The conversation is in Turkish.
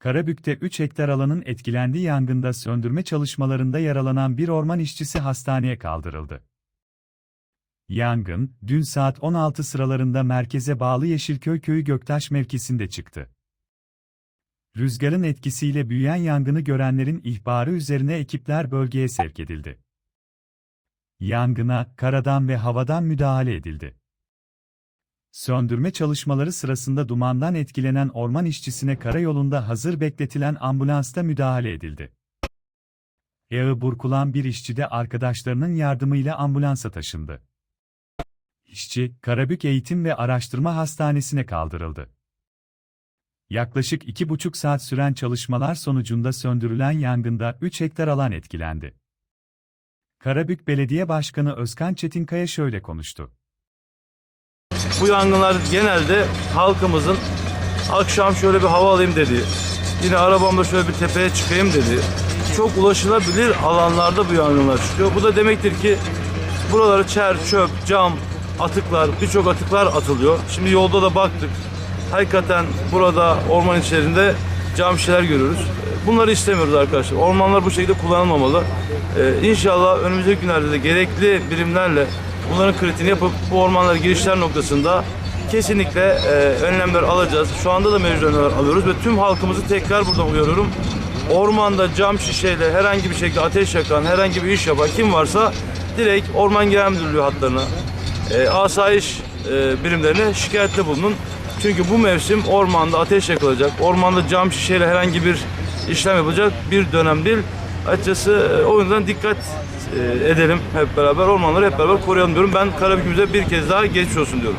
Karabük'te 3 hektar alanın etkilendiği yangında söndürme çalışmalarında yaralanan bir orman işçisi hastaneye kaldırıldı. Yangın, dün saat 16 sıralarında merkeze bağlı Yeşilköy köyü Göktaş mevkisinde çıktı. Rüzgarın etkisiyle büyüyen yangını görenlerin ihbarı üzerine ekipler bölgeye sevk edildi. Yangına, karadan ve havadan müdahale edildi. Söndürme çalışmaları sırasında dumandan etkilenen orman işçisine karayolunda hazır bekletilen ambulansta müdahale edildi. Yağı burkulan bir işçi de arkadaşlarının yardımıyla ambulansa taşındı. İşçi, Karabük Eğitim ve Araştırma Hastanesi'ne kaldırıldı. Yaklaşık iki buçuk saat süren çalışmalar sonucunda söndürülen yangında 3 hektar alan etkilendi. Karabük Belediye Başkanı Özkan Çetinkaya şöyle konuştu. Bu yangınlar genelde halkımızın akşam şöyle bir hava alayım dedi. Yine arabamda şöyle bir tepeye çıkayım dedi. Çok ulaşılabilir alanlarda bu yangınlar çıkıyor. Bu da demektir ki buraları çer, çöp, cam, atıklar, birçok atıklar atılıyor. Şimdi yolda da baktık. Hakikaten burada orman içerisinde cam şişeler görüyoruz. Bunları istemiyoruz arkadaşlar. Ormanlar bu şekilde kullanılmamalı. Ee, inşallah önümüzdeki günlerde de gerekli birimlerle bunların kritiğini yapıp bu ormanlara girişler noktasında kesinlikle e, önlemler alacağız. Şu anda da mevcut önlemler alıyoruz ve tüm halkımızı tekrar buradan uyarıyorum. Ormanda cam şişeyle herhangi bir şekilde ateş yakan, herhangi bir iş yapan kim varsa direkt Orman Genel Müdürlüğü hatlarına, e, asayiş e, birimlerine şikayette bulunun. Çünkü bu mevsim ormanda ateş yakılacak, ormanda cam şişeyle herhangi bir işlem yapılacak bir dönem değil. Açıkçası e, o yüzden dikkat edelim hep beraber, ormanları hep beraber koruyalım diyorum. Ben Karabük'ümüze bir kez daha geçmiş olsun diyorum.